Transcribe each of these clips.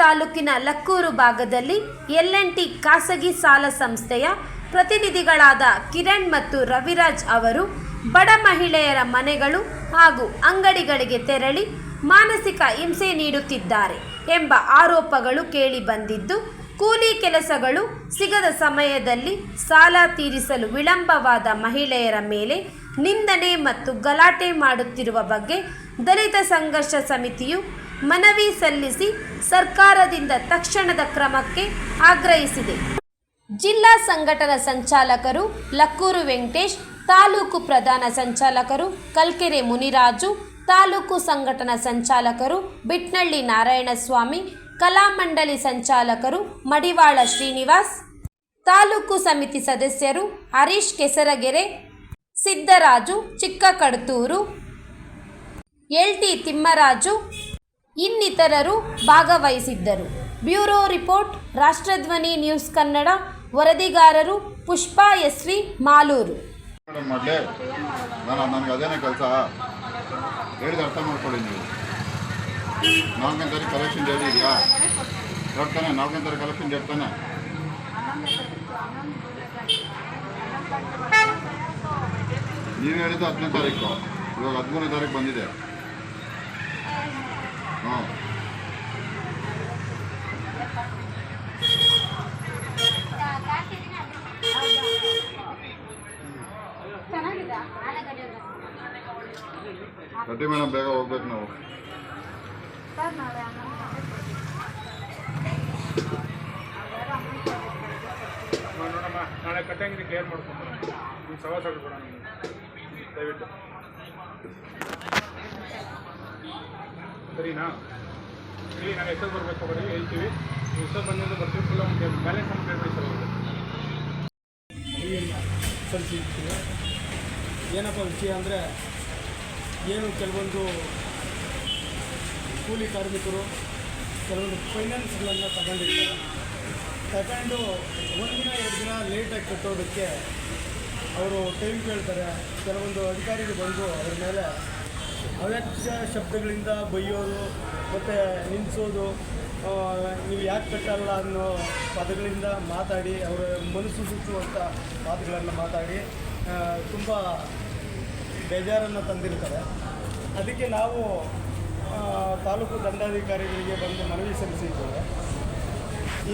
ತಾಲೂಕಿನ ಲಕ್ಕೂರು ಭಾಗದಲ್ಲಿ L N T ಖಾಸಗಿ ಸಾಲ ಸಂಸ್ಥೆಯ ಪ್ರತಿನಿಧಿಗಳಾದ ಕಿರಣ್ ಮತ್ತು ರವಿರಾಜ್ ಅವರು ಬಡ ಮಹಿಳೆಯರ ಮನೆಗಳು ಹಾಗೂ ಅಂಗಡಿಗಳಿಗೆ ತೆರಳಿ ಮಾನಸಿಕ ಹಿಂಸೆ ನೀಡುತ್ತಿದ್ದಾರೆ ಎಂಬ ಆರೋಪಗಳು ಕೇಳಿಬಂದಿದ್ದು ಕೂಲಿ ಕೆಲಸಗಳು ಸಿಗದ ಸಮಯದಲ್ಲಿ ಸಾಲ ತೀರಿಸಲು ವಿಳಂಬವಾದ ಮಹಿಳೆಯರ ಮೇಲೆ ನಿಂದನೆ ಮತ್ತು ಗಲಾಟೆ ಮಾಡುತ್ತಿರುವ ಬಗ್ಗೆ ದಲಿತ ಸಂಘರ್ಷ ಸಮಿತಿಯು ಮನವಿ ಸಲ್ಲಿಸಿ ಸರ್ಕಾರದಿಂದ ತಕ್ಷಣದ ಕ್ರಮಕ್ಕೆ ಆಗ್ರಹಿಸಿದೆ. ಜಿಲ್ಲಾ ಸಂಘಟನಾ ಸಂಚಾಲಕರು ಲಕ್ಕೂರು ವೆಂಕಟೇಶ್, ತಾಲೂಕು ಪ್ರಧಾನ ಸಂಚಾಲಕರು ಕಲ್ಕೆರೆ ಮುನಿರಾಜು, ತಾಲೂಕು ಸಂಘಟನಾ ಸಂಚಾಲಕರು ಬಿಟ್ನಳ್ಳಿ ನಾರಾಯಣಸ್ವಾಮಿ ಕಲಾಮಂಡಳಿ ಸಂಚಾಲಕರು ಮಡಿವಾಳ ಶ್ರೀನಿವಾಸ್, ತಾಲೂಕು ಸಮಿತಿ ಸದಸ್ಯರು ಹರೀಶ್ ಕೆಸರಗೆರೆ, ಸಿದ್ದರಾಜು ಎಲ್ ಟಿ ತಿಮ್ಮರಾಜು ಇನ್ನಿತರರು ಭಾಗವಹಿಸಿದ್ದರು. Bureau report, Rashtradhwani news Kannada, ವರದಿಗಾರರು Pushpa Malur. ಹೇಳಿದ ಅರ್ಥ ಮಾಡ್ಕೊಳ್ಳಿ ನೀವು. ನೀವು ಹೇಳಿದ್ದು ಹತ್ತನೇ ತಾರೀಕು. ಇವಾಗ ಹದಿಮೂರನೇ ತಾರೀಕು ಬಂದಿದೆ. ಕಟ್ಟಿ ಮೇಡಮ್ ಬೇಗ ಹೋಗ್ಬೇಕು ನಾವು. ನಾಳೆ ಕಟ್ಟಂಗಿರಿ ಕ್ಲಿಯರ್ ಮಾಡ್ಕೊಂಡು ನಿಮ್ಮ ಸವಾಸ ಬಿಡೋಣ ದಯವಿಟ್ಟು. ಸರಿನಾ? ಇಲ್ಲಿ ನಾವು ಹೆಸರು ಬರಬೇಕು ಬರೀ ಹೇಳ್ತೀವಿ. ಎಷ್ಟೊತ್ತು ಬಂದಿದ್ದು ಬರ್ತೀವಿ ಫುಲ್ ಒಂದು ಬ್ಯಾಲೆನ್ಸ್ ಅಂತ ಅವ್ರಿಗೆ. ಸಲ್ಲಿಸಿರ್ತೀವಿ ಏನಪ್ಪ ವಿಷಯ ಅಂದರೆ, ಏನು ಕೆಲವೊಂದು ಕೂಲಿ ಕಾರ್ಮಿಕರು, ಕೆಲವೊಂದು ಫೈನಾನ್ಸ್ಗಳನ್ನು ತಗೊಂಡಿರ್ತಾರೆ. ತಗೊಂಡು ಒಂದಿನ ಎರಡು ದಿನ ಲೇಟಾಗಿ ಕಟ್ಟೋದಕ್ಕೆ ಅವರು ಟೈಮ್ ಕೇಳ್ತಾರೆ. ಕೆಲವೊಂದು ಅಧಿಕಾರಿಗಳು ಬಂದು ಅವ್ರ ಮೇಲೆ ಅವ್ಯಕ್ತ ಶಬ್ದಗಳಿಂದ ಬೈಯೋದು, ಮತ್ತು ನಿಲ್ಲಿಸೋದು ನೀವು ಯಾಕೆ ಕಟ್ಟಲ್ಲ ಅನ್ನೋ ಪದಗಳಿಂದ ಮಾತಾಡಿ, ಅವರ ಮನಸ್ಸು ಸುತ್ತುವಂಥ ಮಾತುಗಳನ್ನು ಮಾತಾಡಿ ತುಂಬ ಬೇಜಾರನ್ನು ತಂದಿರ್ತಾರೆ. ಅದಕ್ಕೆ ನಾವು ತಾಲೂಕು ದಂಡಾಧಿಕಾರಿಗಳಿಗೆ ಬಂದು ಮನವಿ ಸಲ್ಲಿಸಿದ್ದೇವೆ.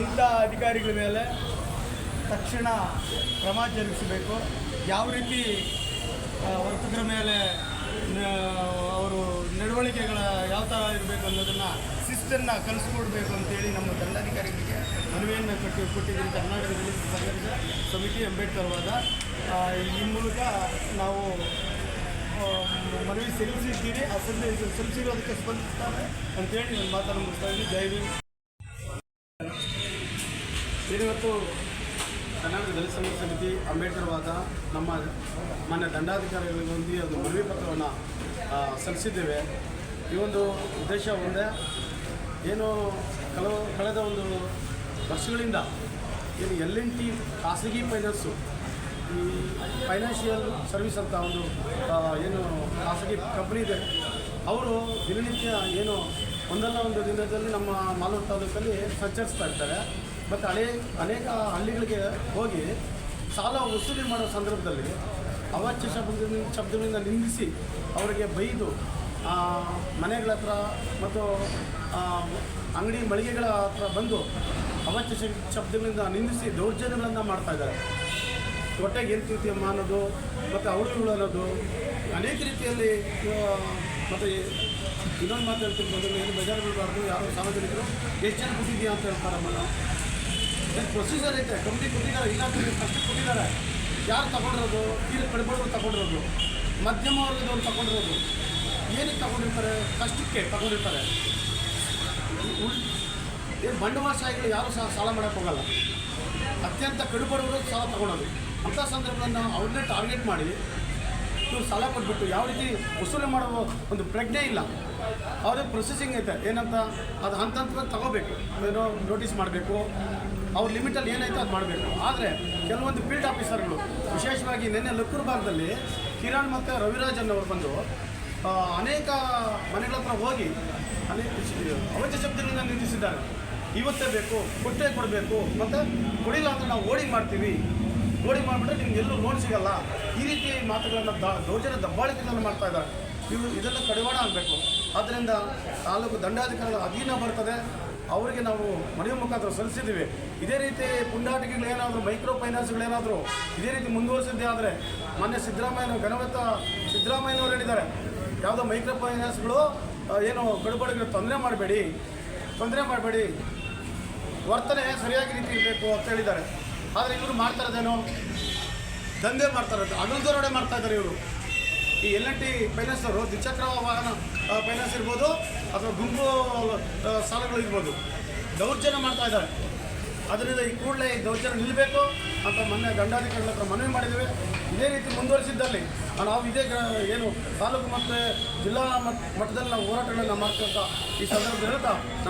ಇಂಥ ಅಧಿಕಾರಿಗಳ ಮೇಲೆ ತಕ್ಷಣ ಕ್ರಮ ಜರುಗಿಸಬೇಕು. ಯಾವ ರೀತಿ ವರ್ತಕರ ಮೇಲೆ ಅವರು ನಡವಳಿಕೆಗಳ ಯಾವ ಥರ ಇರಬೇಕು ಅನ್ನೋದನ್ನು ಶಿಸ್ತನ್ನು ಕಲಿಸ್ಕೊಡ್ಬೇಕು ಅಂತೇಳಿ ನಮ್ಮ ದಂಡಾಧಿಕಾರಿಗಳಿಗೆ ಮನವಿಯನ್ನು ಕಟ್ಟಿ ಕೊಟ್ಟಿದ್ದೀನಿ. ಕರ್ನಾಟಕದಲ್ಲಿ ಸಂಘರ್ಷ ಸಮಿತಿ ಅಂಬೇಡ್ಕರ್ ವಾದ ಆ, ಈ ಮೂಲಕ ನಾವು ಮನವಿ ಸಲ್ಲಿಸಿದ್ದೀರಿ. ಆ ಸಂದೇಶ ಸಲ್ಲಿಸಿರೋದಕ್ಕೆ ಸ್ಪಂದಿಸ್ತಾರೆ ಅಂತೇಳಿ ನಾನು ಮಾತನ್ನು ಮುಗಿಸ್ತಾ ಇದ್ದೀನಿ. ಜೈ ಇವತ್ತು ಕರ್ನಾಟಕ ದಲಿತ ಸಂಘ ಸಮಿತಿ ಅಂಬೇಡ್ಕರ್ ವಾದ ನಮ್ಮ ಮಾನ್ಯ ದಂಡಾಧಿಕಾರಿಗಳಿಗೊಂದಿಗೆ ಒಂದು ಮನವಿ ಪತ್ರವನ್ನು ಸಲ್ಲಿಸಿದ್ದೇವೆ. ಈ ಒಂದು ಉದ್ದೇಶ ಒಂದೇ, ಏನು ಕೆಲವು ಕಳೆದ ಒಂದು ವರ್ಷಗಳಿಂದ ಏನು ಎಲ್ ಎನ್ ಟಿ ಖಾಸಗಿ ಫೈನಾನ್ಸು, ಈ ಫೈನಾನ್ಷಿಯಲ್ ಸರ್ವಿಸ್ ಅಂತ ಒಂದು ಏನು ಖಾಸಗಿ ಕಂಪ್ನಿ ಇದೆ, ಅವರು ದಿನನಿತ್ಯ ಏನು ಒಂದಲ್ಲ ಒಂದು ದಿನದಲ್ಲಿ ನಮ್ಮ ಮಾಲೂರು ತಾಲೂಕಲ್ಲಿ ಸಂಚರಿಸ್ತಾ ಇರ್ತಾರೆ. ಮತ್ತು ಹಳೆ ಅನೇಕ ಹಳ್ಳಿಗಳಿಗೆ ಹೋಗಿ ಸಾಲ ವಸೂಲಿ ಮಾಡೋ ಸಂದರ್ಭದಲ್ಲಿ ಅವಾಚ್ಯ ಶಬ್ದದಿಂದ ಶಬ್ದಗಳಿಂದ ನಿಂದಿಸಿ ಅವರಿಗೆ ಬೈದು ಮನೆಗಳ ಹತ್ರ ಮತ್ತು ಅಂಗಡಿ ಮಳಿಗೆಗಳ ಹತ್ರ ಬಂದು ಅವಾಚ್ಯ ಶಬ್- ಶಬ್ದಗಳಿಂದ ನಿಂದಿಸಿ ದೌರ್ಜನ್ಯಗಳನ್ನು ಮಾಡ್ತಾಯಿದ್ದಾರೆ ಹೊಟ್ಟೆಗೆ ತಿಂತೀಯಮ್ಮ ಅನ್ನೋದು, ಮತ್ತು ಅವಳುಗಳು ಅನ್ನೋದು, ಅನೇಕ ರೀತಿಯಲ್ಲಿ ಮತ್ತು ಇನ್ನೊಂದು ಮಾತು ಏನು ಬೇಜಾರು ಬಿಡಬಾರ್ದು ಯಾರು ಸಾರ್ವಜನಿಕರು, ಎಷ್ಟು ಜನ ಕೊಟ್ಟಿದ್ಯಾ ಅಂತ ಏನು ಪ್ರೊಸೀಜರ್ ಐತೆ. ಕಂಪ್ನಿ ಕೊಟ್ಟಿದ್ದಾರೆ, ಇಲಾಖೆ ಫಸ್ಟ್ ಕೊಟ್ಟಿದ್ದಾರೆ. ಯಾರು ತಗೊಂಡಿರೋದು? ಇಲ್ಲಿ ಕಡಿಬಡವರು ತಗೊಂಡಿರೋದು. ಮಧ್ಯಮ ವರ್ಗದವ್ರು ತಗೊಂಡಿರೋದು. ಏನಕ್ಕೆ ತಗೊಂಡಿರ್ತಾರೆ? ಕಷ್ಟಕ್ಕೆ ತಗೊಂಡಿರ್ತಾರೆ. ಬಂಡವಾಳಶಾಹಿಗಳು ಯಾರು ಸಹ ಸಾಲ ಮಾಡೋಕ್ಕೆ ಹೋಗಲ್ಲ. ಅತ್ಯಂತ ಕಡುಬಡವರು ಸಾಲ ತಗೊಳ್ಳೋದು ಅಂಥ ಸಂದರ್ಭದಲ್ಲಿ ನಾವು ಅವ್ರನ್ನೇ ಟಾರ್ಗೆಟ್ ಮಾಡಿ, ಇವ್ರು ಸಾಲ ಕೊಟ್ಬಿಟ್ಟು ಯಾವ ರೀತಿ ವಸೂಲಿ ಮಾಡೋ ಒಂದು ಪ್ರಜ್ಞೆ ಇಲ್ಲ. ಅವರೇ ಪ್ರೊಸೆಸಿಂಗ್ ಐತೆ. ಏನಂತ? ಅದು ಹಂತ ಹಂತವಾಗಿ ತಗೋಬೇಕು. ಏನೋ ನೋಟಿಸ್ ಮಾಡಬೇಕು. ಅವ್ರ ಲಿಮಿಟಲ್ಲಿ ಏನಾಯ್ತು ಅದು ಮಾಡಬೇಕು. ಆದರೆ ಕೆಲವೊಂದು ಫೀಲ್ಡ್ ಆಫೀಸರ್ಗಳು ವಿಶೇಷವಾಗಿ ನಿನ್ನೆ ಭಾಗದಲ್ಲಿ ಕಿರಣ್ ಮತ್ತು ರವಿರಾಜನ್ ಅವರು ಬಂದು ಅನೇಕ ಮನೆಗಳ ಹತ್ರ ಹೋಗಿ ಅನೇಕ ಅವಚ ಶಬ್ದಗಳನ್ನು ನಿಂದಿಸಿದ್ದಾರೆ. ಇವತ್ತೇ ಬೇಕು, ಕೊಟ್ಟೇ ಕೊಡಬೇಕು, ಮತ್ತು ಕೊಡಿಲ್ಲ ಅಂದರೆ ನಾವು ಓಡಿಂಗ್ ಮಾಡ್ತೀವಿ. ಓಡಿಂಗ್ ಮಾಡಿಬಿಟ್ರೆ ನಿಮ್ಗೆ ಎಲ್ಲೂ ಲೋನ್ ಸಿಗಲ್ಲ. ಈ ರೀತಿ ಮಾತುಗಳನ್ನು ದ, ದೌರ್ಜನ್ಯ ದಬ್ಬಾಳಿಕೆಗಳನ್ನು ಮಾಡ್ತಾ ಇದ್ದಾರೆ. ಇವು ಇದೆಲ್ಲ ಕಡಿವಾಣ ಆಗಬೇಕು. ಆದ್ದರಿಂದ ತಾಲೂಕು ದಂಡಾಧಿಕಾರಿಗಳ ಅಧೀನ ಬರ್ತದೆ. ಅವರಿಗೆ ನಾವು ಮನವಿ ಮುಖಾಂತರ ಸಲ್ಲಿಸಿದ್ದೀವಿ. ಇದೇ ರೀತಿ ಪುಂಡಾಟಿಕೆಗಳೇನಾದರೂ ಮೈಕ್ರೋ ಫೈನಾನ್ಸ್ಗಳೇನಾದರೂ ಇದೇ ರೀತಿ ಮುಂದುವರಿಸಿದ್ದೇ ಆದರೆ ಮೊನ್ನೆ ಸಿದ್ದರಾಮಯ್ಯ ಘನವತ್ತ ಸಿದ್ದರಾಮಯ್ಯನವರು ಹೇಳಿದ್ದಾರೆ. ಯಾವುದೋ ಮೈಕ್ರೋ ಫೈನಾನ್ಸ್ಗಳು ಏನು ಗಡುಬಡಿಗಳು ತೊಂದರೆ ಮಾಡಬೇಡಿ ತೊಂದರೆ ಮಾಡಬೇಡಿ, ವರ್ತನೆ ಸರಿಯಾಗಿ ರೀತಿ ಇರಬೇಕು ಅಂತ ಹೇಳಿದ್ದಾರೆ. ಆದರೆ ಇವರು ಮಾಡ್ತಾ ಇರೋದೇನು? ದಂಧೆ ಮಾಡ್ತಾರೆ ಅಗಲ್ದರೋಡೆ ಮಾಡ್ತಾ ಇದ್ದಾರೆ ಇವರು. ಈ ಎಲ್ ಟಿ ಫೈನಾನ್ಸರು ದ್ವಿಚಕ್ರ ವಾಹನ ಫೈನಾನ್ಸ್ ಇರ್ಬೋದು ಅಥವಾ ಗುಂಪು ಸಾಲಗಳು ಇರ್ಬೋದು. ದೌರ್ಜನ್ಯ ಮಾಡ್ತಾ ಇದ್ದಾರೆ. ಅದರಿಂದ ಈ ಕೂಡಲೇ ಈ ದೌರ್ಜನ್ಯ ನಿಲ್ಲಬೇಕು ಅಂತ ಮೊನ್ನೆ ದಂಡಾಧಿಕಾರಿಗಳ ಹತ್ರ ಮನವಿ ಮಾಡಿದ್ದೇವೆ. ಇದೇ ರೀತಿ ಮುಂದುವರಿಸಿದ್ದಲ್ಲಿ ನಾವು ಇದೇ ಏನು ತಾಲೂಕು ಮತ್ತು ಜಿಲ್ಲಾ ಮಟ್ಟ- ಮಟ್ಟದಲ್ಲಿ ನಾವು ಹೋರಾಟಗಳನ್ನು ಮಾಡ್ತಕ್ಕಂಥ ಈ ಸಂದರ್ಭದಲ್ಲಿ